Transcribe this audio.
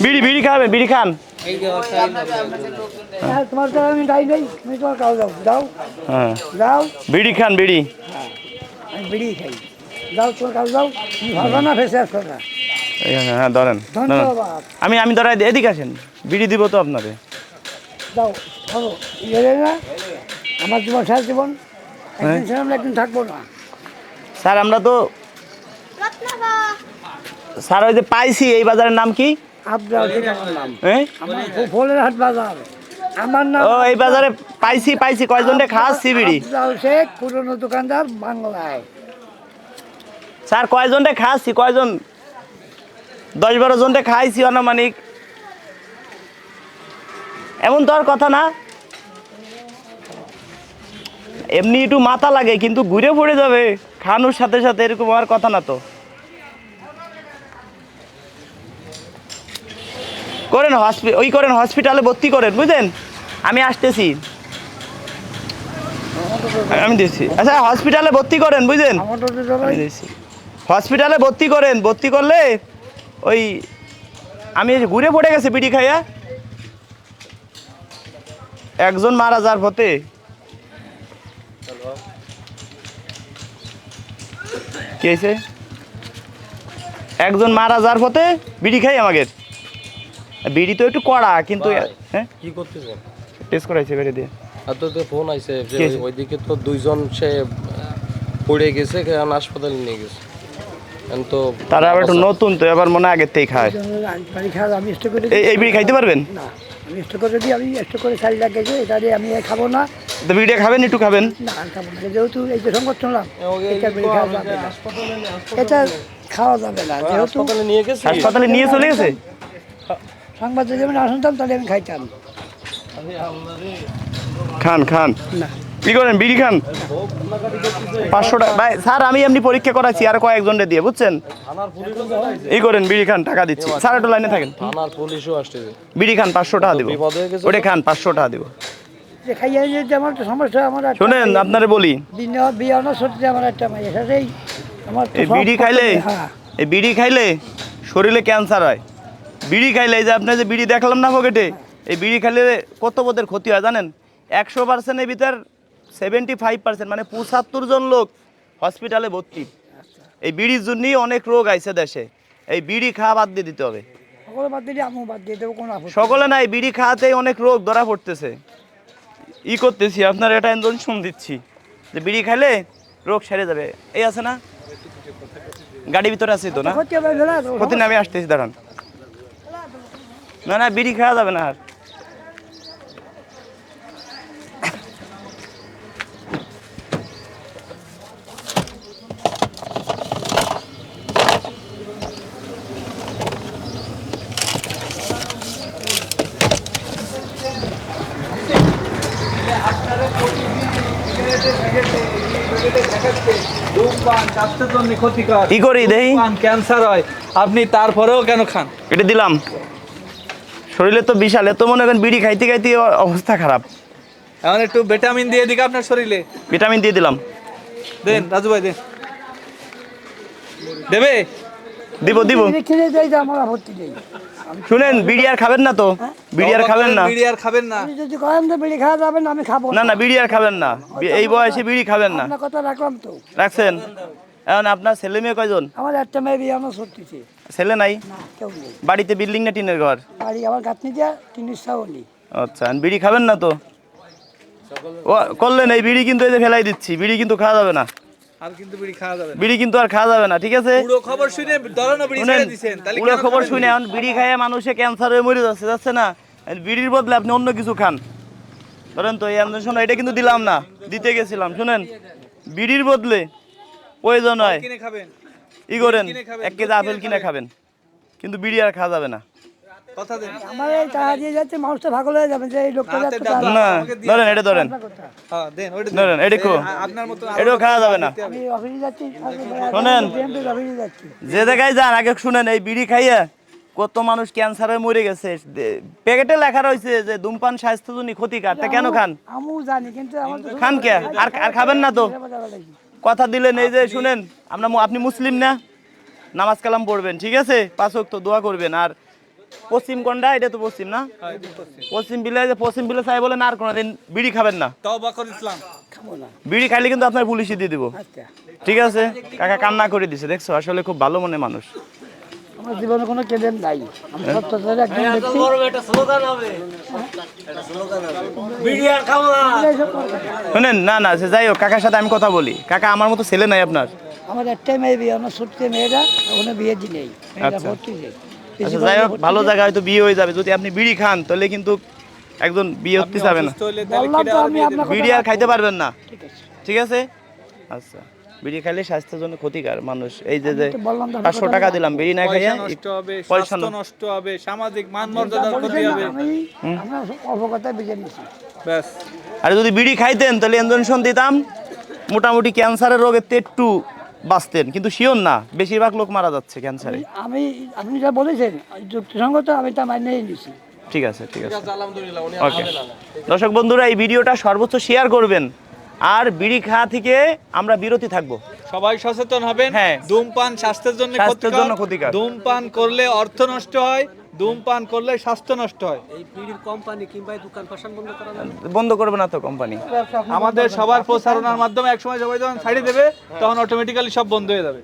বিড়ি বিড়ি খাবেন বিড়ি খান। হ্যাঁ, তোমার তো আমি যাই নাই তুমি যাও যাও হ্যাঁ। যাও বিড়ি খান বিড়ি। আমি বিড়ি খাই। যাও তোমার যাও ভালো না ফেসে আসো না। হ্যাঁ ধরেন। আমি আমি ধরাই এদিকে আসেন। বিড়ি দিব তো আপনারে। যাও ভালো না আমার জীবন সারা জীবন। হ্যাঁ। একদিন একদিন থাকব না। স্যার আমরা তো স্যার ওই যে পাইছি এই বাজারের নাম কি? আবদাল ঠিক আমার নাম। আমার ফো- ফলের হাট বাজার। আমার নাম ও এই বাজারে পাইছি পাইছি কয়জনটা খাচ্ছি বিড়ি। শেখ পুরনো দোকানদার বাংলায়। স্যার কয়জনটা খাচ্ছি কয়জন দশ বারো জনটা খাইছি অনামানিক এমন তো আর কথা না। এমনি একটু মাথা লাগে কিন্তু ঘুরে পড়ে যাবে। খানোর সাথে সাথে এরকম আর কথা না তো। করেন হসপিটাল ওই করেন হসপিটালে ভর্তি করেন, বুঝলেন? আমি আসতেছি। আমি দিচ্ছি। আচ্ছা হসপিটালে ভর্তি করেন, বুঝলেন। হসপিটালে ভর্তি করেন, ভর্তি করলে ওই আমি ঘুরে পড়ে গেছে বিড়ি খাইয়া। একজন মারা যার পথে। কি হয়েছে একজন মারা যার পথে বিড়ি খাই আমাকে বিড়ি তো একটু কড়া কিন্তু হ্যাঁ? কি টেস্ট করাইছে বেড়ে দিয়ে। আর তো ফোন আইছে যে ওইদিকে তো দুইজন সে পড়ে গেছে হাসপাতালে নিয়ে গেছে। তো তারা আবার একটু নতুন তো এবার মনে হয় আগের থেকেই খায়। আমি এই এই বিড়ি খাইতে পারবেন? না আমি স্টো করে দিই আমি করে গেছে এটা দিয়ে আমি খাব না। তো বিড়িটা খাবেন একটু খাবেন? না খাব না। যেহেতু এই যে সংবাদ শুনলাম এটা বিড়ি খাওয়া যাবে না। এটা খাওয়া যাবে না যেহেতু হাসপাতালে নিয়ে গেছে? হাসপাতালে নিয়ে চলে গেছে? সংবাদ যদি আমি না শুনতাম তাহলে আমি খাইতাম। খান খান। কি করেন বিড়ি খান? পাঁচশো টাকা ভাই স্যার আমি এমনি পরীক্ষা করাচ্ছি আর কয়েকজনকে দিয়ে বুঝছেন? এই করেন বিড়ি খান টাকা দিচ্ছি। স্যার একটু লাইনে থাকেন। বিড়ি খান পাঁচশো টাকা দিব। ওটা খান পাঁচশো টাকা দিব। যে খাইয়া যে আমার তো সমস্যা আমার শোনেন আপনারে বলি। বিড়ি খাইলে হ্যাঁ। এই বিড়ি খাইলে শরীরে ক্যান্সার হয়। বিড়ি খাইলে এই যে আপনার যে বিড়ি দেখলাম না পকেটে এই বিড়ি খাইলে কত বোধের ক্ষতি হয় জানেন? একশো পার্সেন্টের ভিতর সেভেন্টি ফাইভ পার্সেন্ট মানে পঁচাত্তর জন লোক হসপিটালে ভর্তি। এই বিড়ির জন্যই অনেক রোগ আইছে দেশে। এই বিড়ি খাওয়া বাদ দিয়ে দিতে হবে। সকলে নেই। বিড়ি খাওয়াতেই অনেক রোগ ধরা পড়তেছে। ই করতেছি আপনার এটা শুন দিচ্ছি। যে বিড়ি খাইলে রোগ সেরে যাবে। এই আছে না? গাড়ির ভিতরে আছে তো না? ক্ষতি আমি আসতেছি দাঁড়ান। না না বিড়ি খাওয়া যাবে না আর। কি করি দেই? ক্যান্সার হয়। আপনি তারপরেও কেন খান? এটা দিলাম। শরীরে তো বিশাল এত মনে করেন বিড়ি খাইতে খাইতে অবস্থা খারাপ। এখন একটু ভিটামিন দিয়ে দিকে আপনার শরীরে। ভিটামিন দিয়ে দিলাম। দেন রাজু ভাই দেন। দেবে? দিব দিব। শুনেন বিড়ি আর খাবেন না তো। বিড়ি আর খাবেন না। বিড়ি আর খাবেন না। আপনি যদি করেন তো বিড়ি খাওয়া যাবে না আমি খাব না না। বিড়ি আর খাবেন না। এই বয়সে বিড়ি খাবেন না। আপনার কথা রাখলাম তো। রাখছেন? এখন আপনার ছেলে মেয়ে কয়জন? আমার একটা মেয়ে বিয়ানো সত্যিছে ছেলে নাই? কেউ নেই। বাড়িতে বিল্ডিং না টিনের ঘর? বাড়ি আমার গাঁথনি যা তিন ছাগলি আচ্ছা আর বিড়ি খাবেন না তো? ও করলেন এই বিড়ি কিন্তু এই যে ফেলাই দিচ্ছি বিড়ি কিন্তু খাওয়া যাবে না। আর কিন্তু বিড়ি খাওয়া যাবে বিড়ি কিন্তু আর খাওয়া যাবে না ঠিক আছে? পুরো খবর শুনে ধরনো বিড়ি শুনেন ছেড়ে দিছেন তাহলে পুরো খবর শুনে এখন বিড়ি মানুষে ক্যান্সার হয়ে মরে যাচ্ছে যাচ্ছে না? বিড়ির বদলে আপনি অন্য কিছু খান। ধরেন তো এই এটা কিন্তু দিলাম না দিতে গেছিলাম শুনেন? বিড়ির বদলে প্রয়োজন হয়। কিনে খাবেন। ই করেন? এক কেজি আপেল কিনে খাবেন। কিন্তু বিড়ি আর খাওয়া যাবে না। কথা দেন। আমার এই টাকা দিয়ে যাচ্ছে মানুষটা ভাগল হয়ে যাবে যে এই লোকটা যাচ্ছে না ধরেন এটা ধরেন। হ্যাঁ দেন ওইটা ধরেন এটা খো আপনার মতো এটাও খাওয়া যাবে না। আমি অফিসে যাচ্ছি শোনেন। অফিসে যাচ্ছি। যে জায়গায় যান আগে শুনেন এই বিড়ি খাইয়া কত মানুষ ক্যান্সারে মরে গেছে। প্যাকেটে লেখা রয়েছে যে ধূমপান স্বাস্থ্যের জন্য ক্ষতিকার। তা কেন খান? আমিও জানি কিন্তু আমার খান কে? আর আর খাবেন না তো? কথা দিলেন এই যে শুনেন আমরা আপনি মুসলিম না? নামাজ কালাম পড়বেন ঠিক আছে? পাঁচ তো দোয়া করবেন। আর পশ্চিম কোনটা এটা তো পশ্চিম না? পশ্চিম। বিলে যে পশ্চিম বিলে চাই বলেন না আর কোনোদিন বিড়ি খাবেন না। ইসলাম। বিড়ি খাইলে কিন্তু আপনার পুলিশে দিয়ে দিব। আচ্ছা। ঠিক আছে? কাকা কান্না করে দিছে দেখছ? আসলে খুব ভালো মনে মানুষ। আমার জীবনে কোনো কেলেন নাই। আমি সত্যতার একজন ব্যক্তি। শুনেন না না সে যাই হোক কাকার সাথে আমি কথা বলি। কাকা আমার মতো ছেলে নাই আপনার। আমার একটাই মেয়ে বিয়ে আমার ছোট্ট মেয়েটা ওখানে বিয়ে দিলেই মেয়েটা আচ্ছা। আচ্ছা যাই হোক ভালো জায়গায় হয়তো বিয়ে হয়ে যাবে। যদি আপনি বিড়ি খান তাহলে কিন্তু একজন বিয়ে হতে যাবে না? বিড়ি আর খাইতে পারবেন না। ঠিক আছে? আচ্ছা। বিড়ি খাইলে স্বাস্থ্যের জন্য ক্ষতিকার মানুষ। এই যে যে পাঁচশো টাকা দিলাম বিড়ি না খাইয়া পয়সা নষ্ট হবে পয়সা নষ্ট। হবে সামাজিক মান মর্যাদার ক্ষতি হবে। নিছি ব্যাস। আর যদি বিড়ি খাইতেন তাহলে ইঞ্জেকশন দিতাম। মোটামুটি ক্যান্সারের রোগের তে একটু বাঁচতেন কিন্তু শিওর না বেশিরভাগ লোক মারা যাচ্ছে ক্যান্সারে। আমি আপনি যা বলেছেন যুক্তিসঙ্গত আমি তা মানিয়ে নিছি ঠিক আছে ঠিক আছে। আলহামদুলিল্লাহ ওকে। দর্শক বন্ধুরা এই ভিডিওটা সর্বোচ্চ শেয়ার করবেন। আর বিড়ি খাওয়া থেকে আমরা বিরতি থাকব। সবাই সচেতন হবেন। হ্যাঁ। ধূমপান স্বাস্থ্যের জন্য স্বাস্থ্যের জন্য ক্ষতিকর। ধূমপান করলে অর্থ নষ্ট হয় ধূমপান করলে স্বাস্থ্য নষ্ট হয়। এই বিড়ির কোম্পানি কিংবা দোকান ফাশান বন্ধ করবে না তো কোম্পানি আমাদের সবার প্রচারণার মাধ্যমে একসময় সবাই যখন ছাড়িয়ে দেবে তখন অটোমেটিক্যালি সব বন্ধ হয়ে যাবে।